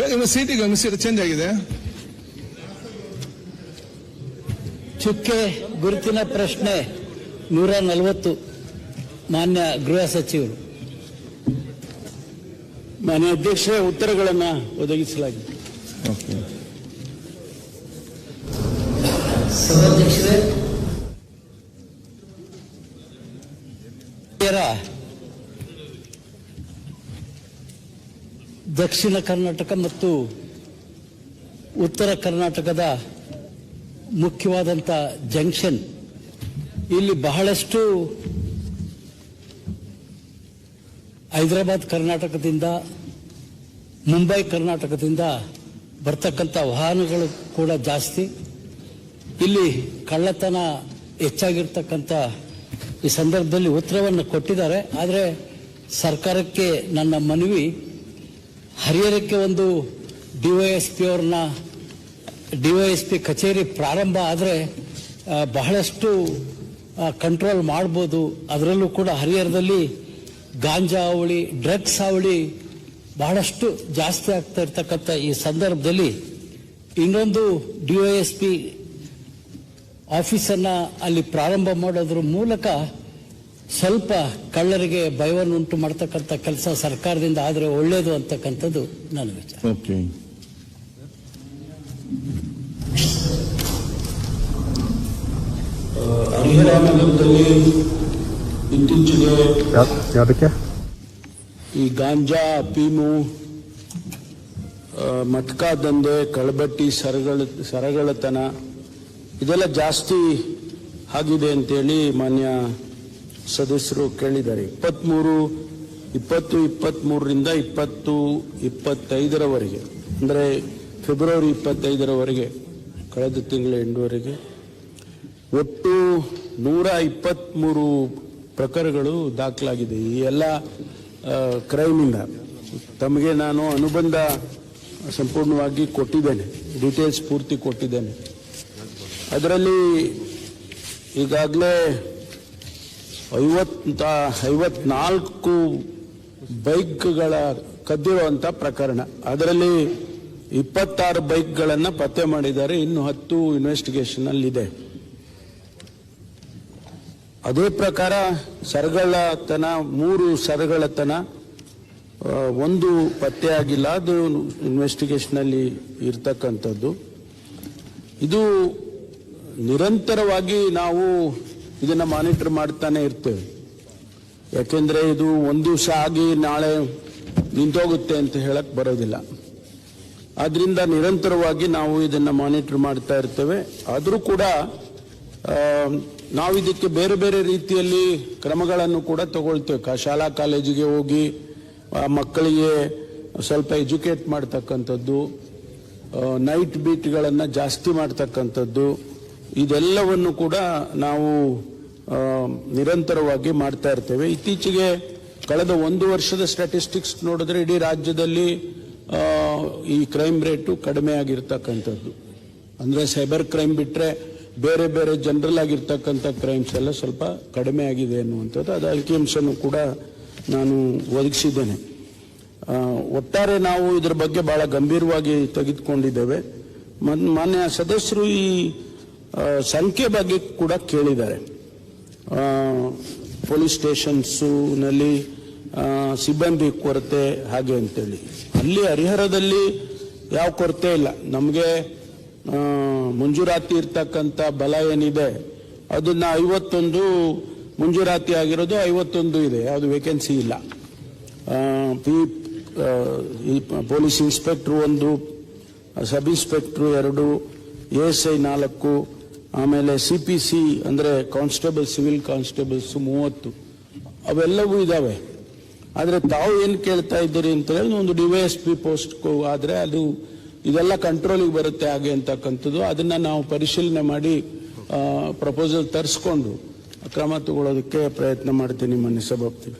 ಬೇಗ ಸೀಟಿಗೆ mister seat change ಆಗಿದೆ. ಚುಕ್ಕೆ ಗುರುತಿನ ಪ್ರಶ್ನೆ ನೂರ ನಲವತ್ತು. ಮಾನ್ಯ ಗೃಹ ಸಚಿವರು. ಮಾನ್ಯ ಅಧ್ಯಕ್ಷರೇ ಉತ್ತರಗಳನ್ನು ಒದಗಿಸಲಾಗಿದೆ. ಓಕೆ ಸಭಾಧ್ಯಕ್ಷರೇ ದಕ್ಷಿಣ ಕರ್ನಾಟಕ ಮತ್ತು ಉತ್ತರ ಕರ್ನಾಟಕದ ಮುಖ್ಯವಾದಂಥ ಜಂಕ್ಷನ್. ಇಲ್ಲಿ ಬಹಳಷ್ಟು ಹೈದರಾಬಾದ್ ಕರ್ನಾಟಕದಿಂದ, ಮುಂಬೈ ಕರ್ನಾಟಕದಿಂದ ಬರ್ತಕ್ಕಂಥ ವಾಹನಗಳು ಕೂಡ ಜಾಸ್ತಿ. ಇಲ್ಲಿ ಕಳ್ಳತನ ಹೆಚ್ಚಾಗಿರ್ತಕ್ಕಂಥ ಈ ಸಂದರ್ಭದಲ್ಲಿ ಉತ್ತರವನ್ನು ಕೊಟ್ಟಿದ್ದಾರೆ. ಆದರೆ ಸರ್ಕಾರಕ್ಕೆ ನನ್ನ ಮನವಿ ಹರಿಹರಕ್ಕೆ ಒಂದು ಡಿವೈಎಸ್ಪಿ ಅವ್ರನ್ನ ಡಿವೈಎಸ್ಪಿ ಕಚೇರಿ ಪ್ರಾರಂಭ ಆದರೆ ಬಹಳಷ್ಟು ಕಂಟ್ರೋಲ್ ಮಾಡ್ಬೋದು. ಅದರಲ್ಲೂ ಕೂಡ ಹರಿಹರದಲ್ಲಿ ಗಾಂಜಾ ಅವಳಿ, ಡ್ರಗ್ಸ್ ಅವಳಿ ಬಹಳಷ್ಟು ಜಾಸ್ತಿ ಆಗ್ತಾ ಇರ್ತಕ್ಕಂಥ ಈ ಸಂದರ್ಭದಲ್ಲಿ ಇನ್ನೊಂದು ಡಿವೈಎಸ್ಪಿ ಆಫೀಸನ್ನು ಅಲ್ಲಿ ಪ್ರಾರಂಭ ಮಾಡೋದ್ರ ಮೂಲಕ ಸ್ವಲ್ಪ ಕಳ್ಳರಿಗೆ ಭಯವನ್ನು ಉಂಟು ಮಾಡ್ತಕ್ಕಂಥ ಕೆಲಸ ಸರ್ಕಾರದಿಂದ ಆದರೆ ಒಳ್ಳೆಯದು ಅಂತಕ್ಕಂಥದ್ದು ನನ್ನ ವಿಚಾರ. ಇತ್ತೀಚೆಗೆ ಯಾವುದಕ್ಕೆ? ಈ ಗಾಂಜಾ ಪೀಮು ಮಟ್ಕಾ ದಂಧೆ ಕಳಬಟ್ಟಿ ಸರಗಳ ಸರಗಳತನ ಇದೆಲ್ಲ ಜಾಸ್ತಿ ಆಗಿದೆ ಅಂತೇಳಿ ಮಾನ್ಯ ಸದಸ್ಯರು ಕೇಳಿದ್ದಾರೆ. ಇಪ್ಪತ್ಮೂರು, ಇಪ್ಪತ್ತು ಇಪ್ಪತ್ತ್ಮೂರರಿಂದ ಇಪ್ಪತ್ತು, ಇಪ್ಪತ್ತೈದರವರೆಗೆ, ಅಂದರೆ ಫೆಬ್ರವರಿ ಇಪ್ಪತ್ತೈದರವರೆಗೆ, ಕಳೆದ ತಿಂಗಳ ಎಂಟುವರೆಗೆ, ಒಟ್ಟು ನೂರ ಇಪ್ಪತ್ತ್ಮೂರು ಪ್ರಕರಣಗಳು ದಾಖಲಾಗಿದೆ. ಈ ಎಲ್ಲ ಕ್ರೈಮಿಂದ ತಮಗೆ ನಾನು ಅನುಬಂಧ ಸಂಪೂರ್ಣವಾಗಿ ಕೊಟ್ಟಿದ್ದೇನೆ, ಡೀಟೇಲ್ಸ್ ಪೂರ್ತಿ ಕೊಟ್ಟಿದ್ದೇನೆ. ಅದರಲ್ಲಿ ಈಗಾಗಲೇ ಐವತ್ತ ಐವತ್ನಾಲ್ಕು ಬೈಕ್ಗಳ ಕದ್ದಿರುವಂಥ ಪ್ರಕರಣ. ಅದರಲ್ಲಿ ಇಪ್ಪತ್ತಾರು ಬೈಕ್ಗಳನ್ನು ಪತ್ತೆ ಮಾಡಿದ್ದಾರೆ. ಇನ್ನು ಹತ್ತು ಇನ್ವೆಸ್ಟಿಗೇಷನಲ್ಲಿದೆ ಅದೇ ಪ್ರಕಾರ ಸರಗಳತನ, ಮೂರು ಸರಗಳತನ ಒಂದು ಪತ್ತೆಯಾಗಿಲ್ಲ ಅದು ಇನ್ವೆಸ್ಟಿಗೇಷನಲ್ಲಿ ಇರ್ತಕ್ಕಂಥದ್ದು. ಇದು ನಿರಂತರವಾಗಿ ನಾವು ಇದನ್ನು ಮಾನಿಟರ್ ಮಾಡ್ತಾನೆ ಇರ್ತೇವೆ. ಯಾಕೆಂದ್ರೆ ಇದು ಒಂದು ದಿವಸ ಆಗಿ ನಾಳೆ ನಿಂತೋಗುತ್ತೆ ಅಂತ ಹೇಳಕ್ ಬರೋದಿಲ್ಲ. ಆದ್ರಿಂದ ನಿರಂತರವಾಗಿ ನಾವು ಇದನ್ನ ಮಾನಿಟರ್ ಮಾಡ್ತಾ ಇರ್ತೇವೆ. ಆದರೂ ಕೂಡ ನಾವು ಇದಕ್ಕೆ ಬೇರೆ ಬೇರೆ ರೀತಿಯಲ್ಲಿ ಕ್ರಮಗಳನ್ನು ಕೂಡ ತಗೊಳ್ತೇವೆ. ಶಾಲಾ ಕಾಲೇಜಿಗೆ ಹೋಗಿ ಮಕ್ಕಳಿಗೆ ಸ್ವಲ್ಪ ಎಜುಕೇಟ್ ಮಾಡ್ತಕ್ಕಂಥದ್ದು ನೈಟ್ ಬೀಟ್ಗಳನ್ನು ಜಾಸ್ತಿ ಮಾಡ್ತಕ್ಕಂಥದ್ದು ಇದೆಲ್ಲವನ್ನು ಕೂಡ ನಾವು ನಿರಂತರವಾಗಿ ಮಾಡ್ತಾ ಇರ್ತೇವೆ. ಇತ್ತೀಚೆಗೆ ಕಳೆದ ಒಂದು ವರ್ಷದ ಸ್ಟ್ಯಾಟಿಸ್ಟಿಕ್ಸ್ ನೋಡಿದ್ರೆ ಇಡೀ ರಾಜ್ಯದಲ್ಲಿ ಈ ಕ್ರೈಮ್ ರೇಟು ಕಡಿಮೆ ಆಗಿರ್ತಕ್ಕಂಥದ್ದು. ಅಂದರೆ ಸೈಬರ್ ಕ್ರೈಮ್ ಬಿಟ್ಟರೆ ಬೇರೆ ಬೇರೆ ಜನರಲ್ ಆಗಿರ್ತಕ್ಕಂಥ ಕ್ರೈಮ್ಸ್ ಎಲ್ಲ ಸ್ವಲ್ಪ ಕಡಿಮೆ ಆಗಿದೆ ಅನ್ನುವಂಥದ್ದು. ಅದು ಅಂಕಿಅಂಶನೂ ಕೂಡ ನಾನು ಒದಗಿಸಿದ್ದೇನೆ. ಒಟ್ಟಾರೆ ನಾವು ಇದರ ಬಗ್ಗೆ ಬಹಳ ಗಂಭೀರವಾಗಿ ತೆಗೆದುಕೊಂಡಿದ್ದೇವೆ. ಮನ್- ಮಾನ್ಯ ಸದಸ್ಯರು ಈ ಸಂಖ್ಯೆ ಬಗ್ಗೆ ಕೂಡ ಕೇಳಿದ್ದಾರೆ. ಪೊಲೀಸ್ ಸ್ಟೇಷನ್ಸ್ನಲ್ಲಿ ಸಿಬ್ಬಂದಿ ಕೊರತೆ ಹಾಗೆ ಅಂತೇಳಿ. ಅಲ್ಲಿ ಹರಿಹರದಲ್ಲಿ ಯಾವ ಕೊರತೆ ಇಲ್ಲ. ನಮಗೆ ಮಂಜೂರಾತಿ ಇರ್ತಕ್ಕಂಥ ಬಲ ಏನಿದೆ, ಅದನ್ನ ಐವತ್ತೊಂದು ಮುಂಜೂರಾತಿ ಆಗಿರೋದು ಐವತ್ತೊಂದು ಇದೆ. ಯಾವುದು ವೇಕೆನ್ಸಿ ಇಲ್ಲ. ಪಿ ಪೊಲೀಸ್ ಇನ್ಸ್ಪೆಕ್ಟ್ರು ಒಂದು ಸಬ್ ಇನ್ಸ್ಪೆಕ್ಟ್ರು ಎರಡು ಎ ಎಸ್ ಐ ನಾಲ್ಕು ಆಮೇಲೆ ಸಿ ಪಿ ಸಿ ಅಂದರೆ ಕಾನ್ಸ್ಟೇಬಲ್ ಸಿವಿಲ್ ಕಾನ್ಸ್ಟೇಬಲ್ಸ್ ಮೂವತ್ತು, ಅವೆಲ್ಲವೂ ಇದಾವೆ. ಆದರೆ ತಾವು ಏನು ಕೇಳ್ತಾ ಇದ್ದೀರಿ ಅಂತ ಹೇಳಿ ಒಂದು ಡಿವೈಎಸ್ ಪಿ ಪೋಸ್ಟ್ ಆದರೆ ಅದು ಇದೆಲ್ಲ ಕಂಟ್ರೋಲಿಗೆ ಬರುತ್ತೆ ಹಾಗೆ ಅಂತಕ್ಕಂಥದ್ದು. ಅದನ್ನು ನಾವು ಪರಿಶೀಲನೆ ಮಾಡಿ ಪ್ರಪೋಸಲ್ ತರಿಸ್ಕೊಂಡು ಕ್ರಮ ತಗೊಳ್ಳೋದಕ್ಕೆ ಪ್ರಯತ್ನ ಮಾಡ್ತೀನಿ ನಿಮ್ಮನ್ನು ಸಭಾಪತಿ